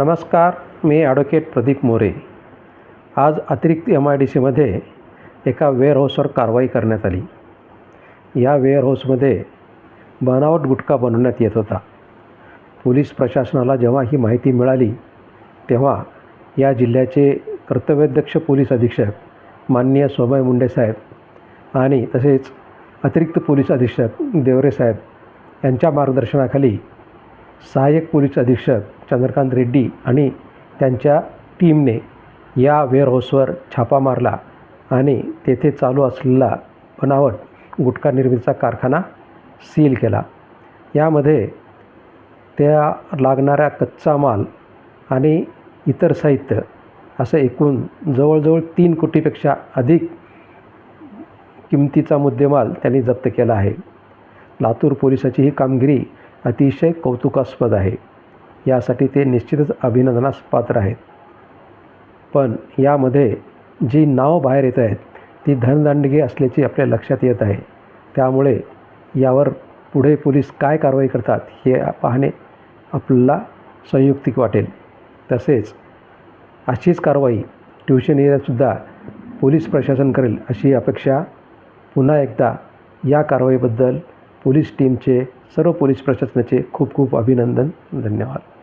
नमस्कार मी ॲडव्होकेट प्रदीप मोरे. आज अतिरिक्त एम आय डी सीमध्ये एका वेअरहाऊसवर कारवाई करण्यात आली. या वेअरहाऊसमध्ये बनावट गुटखा बनवण्यात येत होता. पोलीस प्रशासनाला जेव्हा ही माहिती मिळाली तेव्हा या जिल्ह्याचे कर्तव्याध्यक्ष पोलीस अधीक्षक माननीय सोमय मुंडे साहेब आणि तसेच अतिरिक्त पोलीस अधीक्षक देवरे साहेब यांच्या मार्गदर्शनाखाली सहाय्यक पोलीस अधीक्षक चंद्रकांत रेड्डी आणि त्यांच्या टीमने या वेअरहाऊसवर छापा मारला आणि तेथे चालू असलेला बनावट गुटखा निर्मितीचा कारखाना सील केला. यामध्ये त्या लागणाऱ्या कच्चा माल आणि इतर साहित्य असं एकूण जवळजवळ तीन कोटीपेक्षा अधिक किमतीचा मुद्देमाल त्यांनी जप्त केला आहे. लातूर पोलिसाची ही कामगिरी अतिशय कौतुकास्पद आहे. यासाठी ते निश्चितच अभिनंदनास पात्र आहेत. पण यामध्ये जी नावं बाहेर येत आहेत ती धनदांडगी असल्याची आपल्या लक्षात येत आहे. त्यामुळे यावर पुढे पोलीस काय कारवाई करतात हे पाहणे आपल्याला संयुक्तिक वाटेल. तसेच अशीच कारवाई ट्युशन एरियातसुद्धा पोलीस प्रशासन करेल अशी अपेक्षा पुन्हा एकदा या कारवाईबद्दल पोलीस टीमचे सर्व पोलीस प्रशासनाचे खूप खूप अभिनंदन. धन्यवाद.